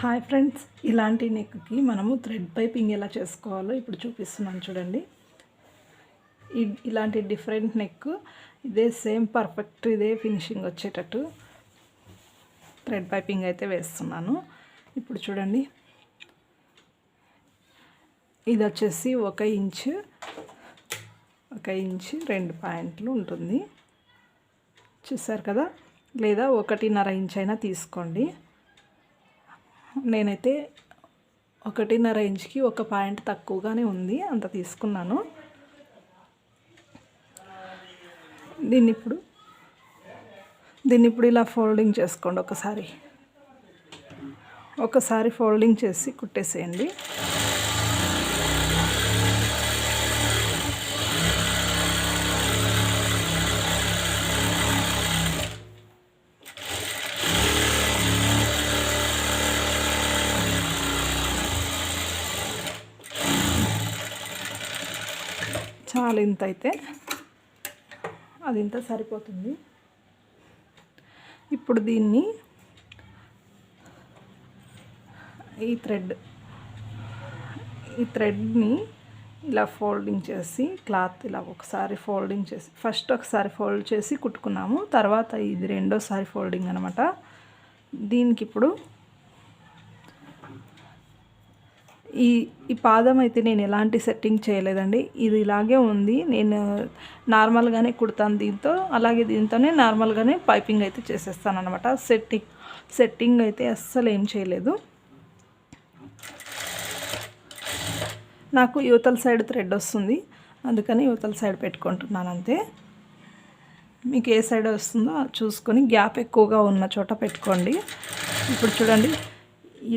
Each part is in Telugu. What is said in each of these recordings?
Hi friends. ఇలాంటి నెక్కి మనము థ్రెడ్ పైపింగ్ ఎలా చేసుకోవాలో ఇప్పుడు చూపిస్తున్నాను చూడండి. ఇలాంటి డిఫరెంట్ నెక్ ఇదే సేమ్ పర్ఫెక్ట్ ఇదే ఫినిషింగ్ వచ్చేటట్టు థ్రెడ్ పైపింగ్ అయితే వేస్తున్నాను. ఇప్పుడు చూడండి. ఇది వచ్చేసి ఒక ఇంచ్ ఒక ఇంచ్ రెండు పాయింట్లు ఉంటుంది. చూసారు కదా? లేదా ఒకటిన్నర ఇంచ్ అయినా తీసుకోండి. నేనైతే ఒకటిన్నర ఇంచ్కి ఒక పాయింట్ తక్కువగానే ఉంది అంత తీసుకున్నాను. దీన్ని ఇప్పుడు దీన్ని ఇప్పుడు ఇలా ఫోల్డింగ్ చేసుకోండి ఒకసారి. ఒకసారి ఫోల్డింగ్ చేసి కుట్టేసేయండి. చాలు ఇంత అయితే అది ఇంత సరిపోతుంది. ఇప్పుడు దీన్ని ఈ థ్రెడ్ ఈ థ్రెడ్ని ఇలా ఫోల్డింగ్ చేసి క్లాత్ ఇలా ఒకసారి ఫోల్డింగ్ చేసి ఫస్ట్ ఒకసారి ఫోల్డ్ చేసి కుట్టుకున్నాము. తర్వాత ఇది రెండోసారి ఫోల్డింగ్ అనమాట దీనికి ఇప్పుడు ఈ ఈ పాదం అయితే నేను ఎలాంటి సెట్టింగ్ చేయలేదండి. ఇది ఇలాగే ఉంది. నేను నార్మల్గానే కుడతాను దీంతో అలాగే దీంతోనే నార్మల్గానే పైపింగ్ అయితే చేసేస్తాను అనమాట సెట్టింగ్ సెట్టింగ్ అయితే అస్సలు ఏం చేయలేదు. నాకు యువతల సైడ్ థ్రెడ్ వస్తుంది. అందుకని యువతల సైడ్ పెట్టుకుంటున్నాను అంతే. మీకు ఏ సైడ్ వస్తుందో అది చూసుకొని గ్యాప్ ఎక్కువగా ఉన్న చోట పెట్టుకోండి. ఇప్పుడు చూడండి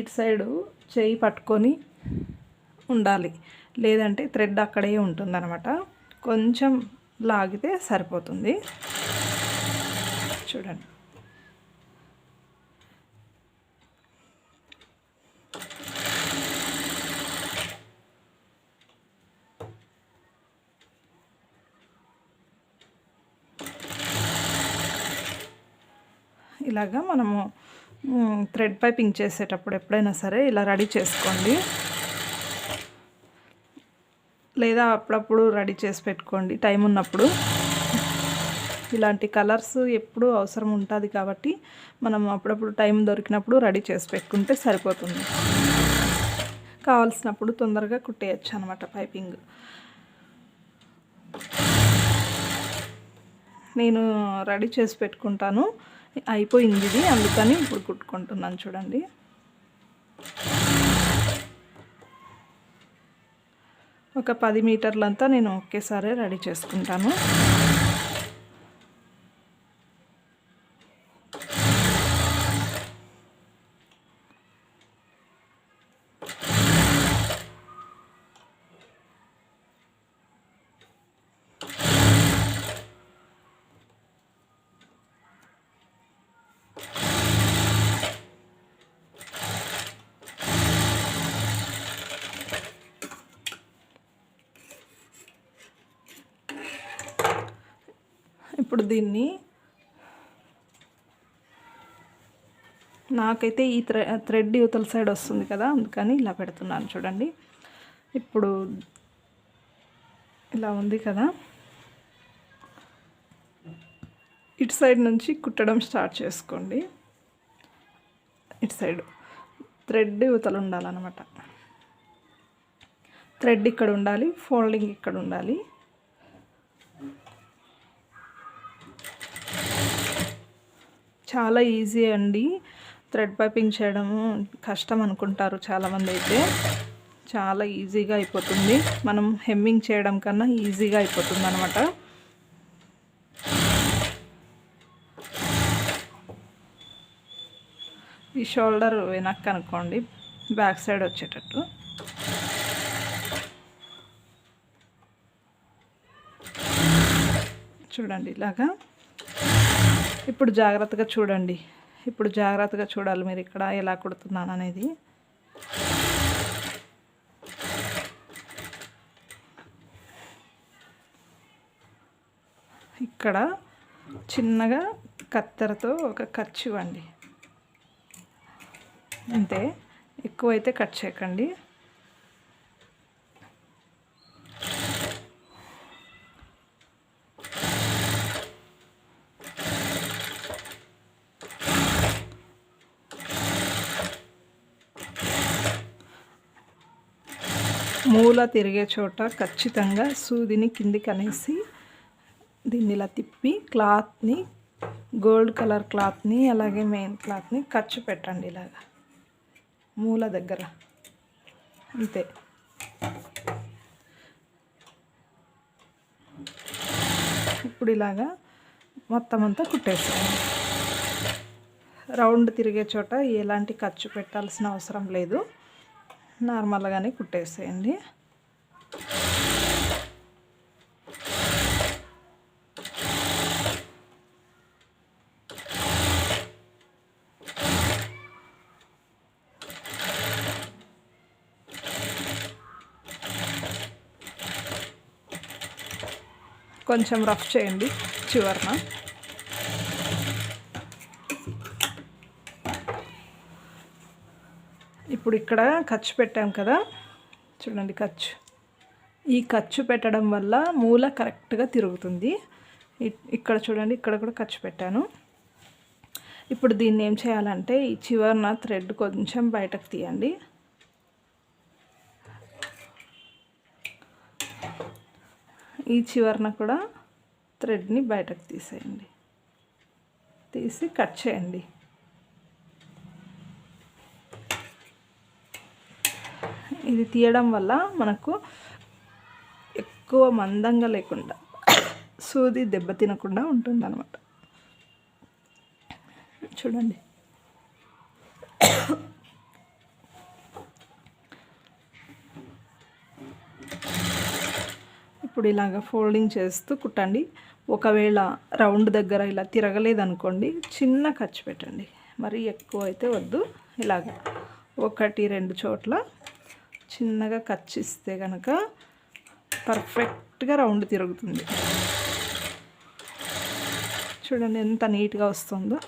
ఇటు సైడు చేయి పట్టుకొని ఉండాలి. లేదంటే థ్రెడ్ అక్కడే ఉంటుందన్నమాట. కొంచెం లాగితే సరిపోతుంది. చూడండి. ఇలాగా మనము థ్రెడ్ పైపింగ్ చేసేటప్పుడు ఎప్పుడైనా సరే ఇలా రెడీ చేసుకోండి. లేదా అప్పుడప్పుడు రెడీ చేసి పెట్టుకోండి. టైం ఉన్నప్పుడు. ఇలాంటి కలర్స్ ఎప్పుడు అవసరం ఉంటుంది కాబట్టి మనం అప్పుడప్పుడు టైం దొరికినప్పుడు రెడీ చేసి పెట్టుకుంటే సరిపోతుంది. కావాల్సినప్పుడు తొందరగా కుట్టేయచ్చు అనమాట పైపింగ్. నేను రెడీ చేసి పెట్టుకుంటాను. అయిపోయింది ఇది. అందుకని ఇప్పుడు కుట్టుకుంటున్నాను చూడండి. ఒక పది మీటర్లంతా నేను ఒకేసారి రెడీ చేసుకుంటాను. ఇప్పుడు దీన్ని నాకైతే ఈ థ్రె థ్రెడ్ యువతల సైడ్ వస్తుంది కదా అందుకని ఇలా పెడుతున్నాను చూడండి. ఇప్పుడు ఇలా ఉంది కదా. ఇటు సైడ్ నుంచి కుట్టడం స్టార్ట్ చేసుకోండి. ఇటు సైడ్ థ్రెడ్ యువతలు ఉండాలన్నమాట. థ్రెడ్ ఇక్కడ ఉండాలి ఫోల్డింగ్ ఇక్కడ ఉండాలి. చాలా ఈజీ అండి. థ్రెడ్ పైపింగ్ చేయడము కష్టం అనుకుంటారు చాలామంది అయితే చాలా ఈజీగా అయిపోతుంది. మనం హెమ్మింగ్ చేయడం కన్నా ఈజీగా అయిపోతుంది అనమాట ఈ షోల్డర్ వెనక్కి అనుకోండి బ్యాక్ సైడ్ వచ్చేటట్టు. చూడండి ఇలాగా. ఇప్పుడు జాగ్రత్తగా చూడండి. ఇప్పుడు జాగ్రత్తగా చూడాలి మీరు ఇక్కడ ఎలా కుడుతున్నాను అనేది. ఇక్కడ చిన్నగా కత్తెరతో ఒక ఖర్చు ఇవ్వండి. అంతే. ఎక్కువైతే కట్ చేయకండి. మూల తిరిగే చోట ఖచ్చితంగా సూదిని కిందికి అనేసి దీన్ని ఇలా తిప్పి క్లాత్ని గోల్డ్ కలర్ క్లాత్ని అలాగే మెయిన్ క్లాత్ని ఖర్చు పెట్టండి ఇలాగా. మూల దగ్గర. అంతే. ఇప్పుడు ఇలాగా మొత్తం అంతా కుట్టేసాను రౌండ్ తిరిగే చోట ఎలాంటి ఖర్చు పెట్టాల్సిన అవసరం లేదు. నార్మల్గానే కుట్టేసేయండి. కొంచెం రఫ్ చేయండి చివరన. ఇప్పుడు ఇక్కడ ఖర్చు పెట్టాం కదా. చూడండి ఖర్చు. ఈ ఖర్చు పెట్టడం వల్ల మూల కరెక్ట్గా తిరుగుతుంది. ఇక్కడ చూడండి ఇక్కడ కూడా ఖర్చు పెట్టాను. ఇప్పుడు దీన్ని ఏం చేయాలంటే ఈ చివరన థ్రెడ్ కొంచెం బయటకు తీయండి. ఈ చివరన కూడా థ్రెడ్ని బయటకు తీసేయండి. తీసి కట్ చేయండి. ఇది తీయడం వల్ల మనకు ఎక్కువ మందంగా లేకుండా సూది దెబ్బ తినకుండా ఉంటుంది అనమాట చూడండి. ఇప్పుడు ఇలాగ ఫోల్డింగ్ చేస్తూ కుట్టండి. ఒకవేళ రౌండ్ దగ్గర ఇలా తిరగలేదనుకోండి చిన్న ఖర్చు పెట్టండి. మరి ఎక్కువ అయితే వద్దు. ఇలాగ ఒకటి రెండు చోట్ల చిన్నగా కచ్చిస్తే కనుక పర్ఫెక్ట్గా రౌండ్ తిరుగుతుంది. చూడండి ఎంత నీట్గా వస్తుందో.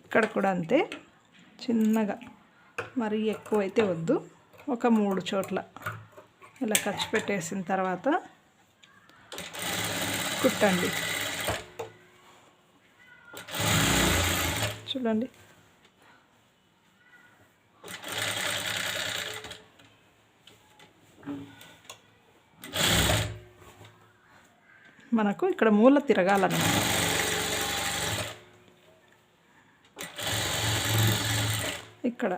ఇక్కడ కూడా అంతే. చిన్నగా మరీ ఎక్కువైతే వద్దు. ఒక మూడు చోట్ల. ఇలా ఖర్చు పెట్టేసిన తర్వాత కుట్టండి. చూడండి. మనకు ఇక్కడ మూల తిరగాలన్నమాట. ఇక్కడ.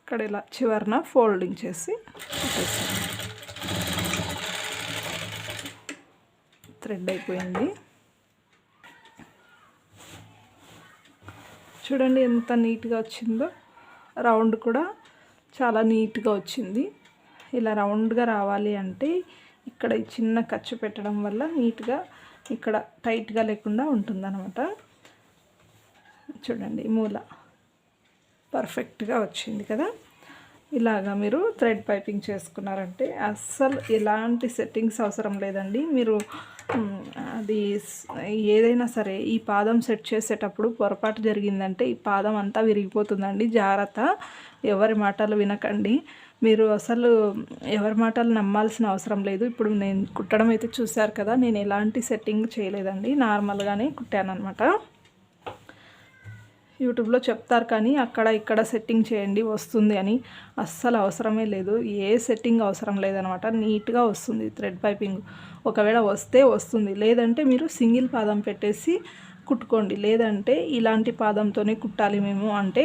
ఇక్కడ ఇలా చివరిన ఫోల్డింగ్ చేసి థ్రెడ్ అయిపోయింది. చూడండి ఎంత నీట్గా వచ్చిందో. రౌండ్ కూడా చాలా నీట్గా వచ్చింది. ఇలా రౌండ్గా రావాలి అంటే ఇక్కడ చిన్న ఖర్చు పెట్టడం వల్ల నీట్గా ఇక్కడ టైట్గా లేకుండా ఉంటుందన్నమాట. చూడండి మూల పర్ఫెక్ట్గా వచ్చింది కదా. ఇలాగా మీరు థ్రెడ్ పైపింగ్ చేసుకున్నారంటే అస్సలు ఎలాంటి సెట్టింగ్స్ అవసరం లేదండి. మీరు అది ఏదైనా సరే ఈ పాదం సెట్ చేసేటప్పుడు పొరపాటు జరిగిందంటే ఈ పాదం అంతా విరిగిపోతుందండి. జాగ్రత్త ఎవరి మాటలు వినకండి. మీరు అసలు ఎవరి మాటలు నమ్మాల్సిన అవసరం లేదు. ఇప్పుడు నేను కుట్టడం అయితే చూశారు కదా నేను ఎలాంటి సెట్టింగ్ చేయలేదండి. నార్మల్గానే కుట్టాను అనమాట యూట్యూబ్లో చెప్తారు కానీ అక్కడ ఇక్కడ సెట్టింగ్ చేయండి వస్తుంది అని అస్సలు అవసరమే లేదు. ఏ సెట్టింగ్ అవసరం లేదనమాట. నీట్గా వస్తుంది థ్రెడ్ పైపింగ్. ఒకవేళ వస్తే వస్తుంది. లేదంటే మీరు సింగిల్ పాదం పెట్టేసి కుట్టుకోండి. లేదంటే ఇలాంటి పాదంతోనే కుట్టాలి మేము అంటే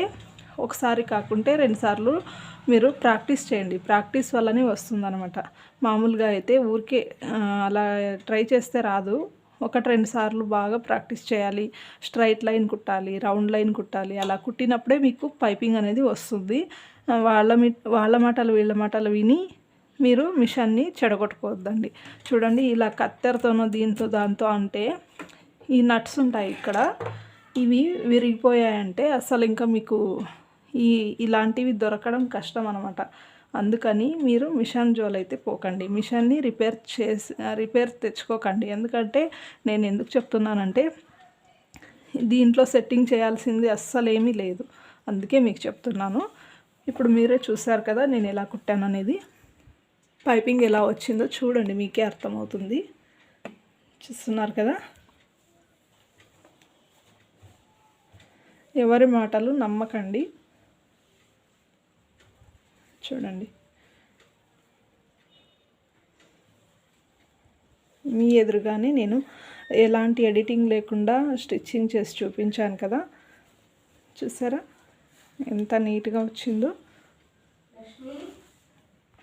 ఒకసారి కాకుంటే రెండుసార్లు మీరు ప్రాక్టీస్ చేయండి. ప్రాక్టీస్ వల్లనే వస్తుందన్నమాట మామూలుగా అయితే ఊరికే అలా ట్రై చేస్తే రాదు. ఒకటి రెండు సార్లు బాగా ప్రాక్టీస్ చేయాలి. స్ట్రైట్ లైన్ కుట్టాలి రౌండ్ లైన్ కుట్టాలి. అలా కుట్టినప్పుడే మీకు పైపింగ్ అనేది వస్తుంది. వాళ్ళ మీ వాళ్ళ మాటలు వీళ్ళ మాటలు విని మీరు మిషన్ని చెడగొట్టుకోవద్దండి. చూడండి ఇలా కత్తెరతోనో దీంతో దాంతో అంటే ఈ నట్స్ ఉంటాయి ఇక్కడ. ఇవి విరిగిపోయాయంటే అసలు ఇంకా మీకు ఈ ఇలాంటివి దొరకడం కష్టం అనమాట అందుకని మీరు మిషన్ జోలైతే పోకండి. మిషన్ని రిపేర్ చేసి రిపేర్ తెచ్చుకోకండి. ఎందుకంటే నేను ఎందుకు చెప్తున్నానంటే దీంట్లో సెట్టింగ్ చేయాల్సింది అస్సలు ఏమీ లేదు. అందుకే మీకు చెప్తున్నాను. ఇప్పుడు మీరే చూసారు కదా నేను ఎలా కుట్టాను అనేది. పైపింగ్ ఎలా వచ్చిందో చూడండి మీకే అర్థమవుతుంది. చూస్తున్నారు కదా? ఎవరి మాటలు నమ్మకండి. చూడండి. మీ ఎదురుగానే నేను ఎలాంటి ఎడిటింగ్ లేకుండా స్టిచ్చింగ్ చేసి చూపించాను కదా. చూసారా? ఎంత నీట్గా వచ్చిందో.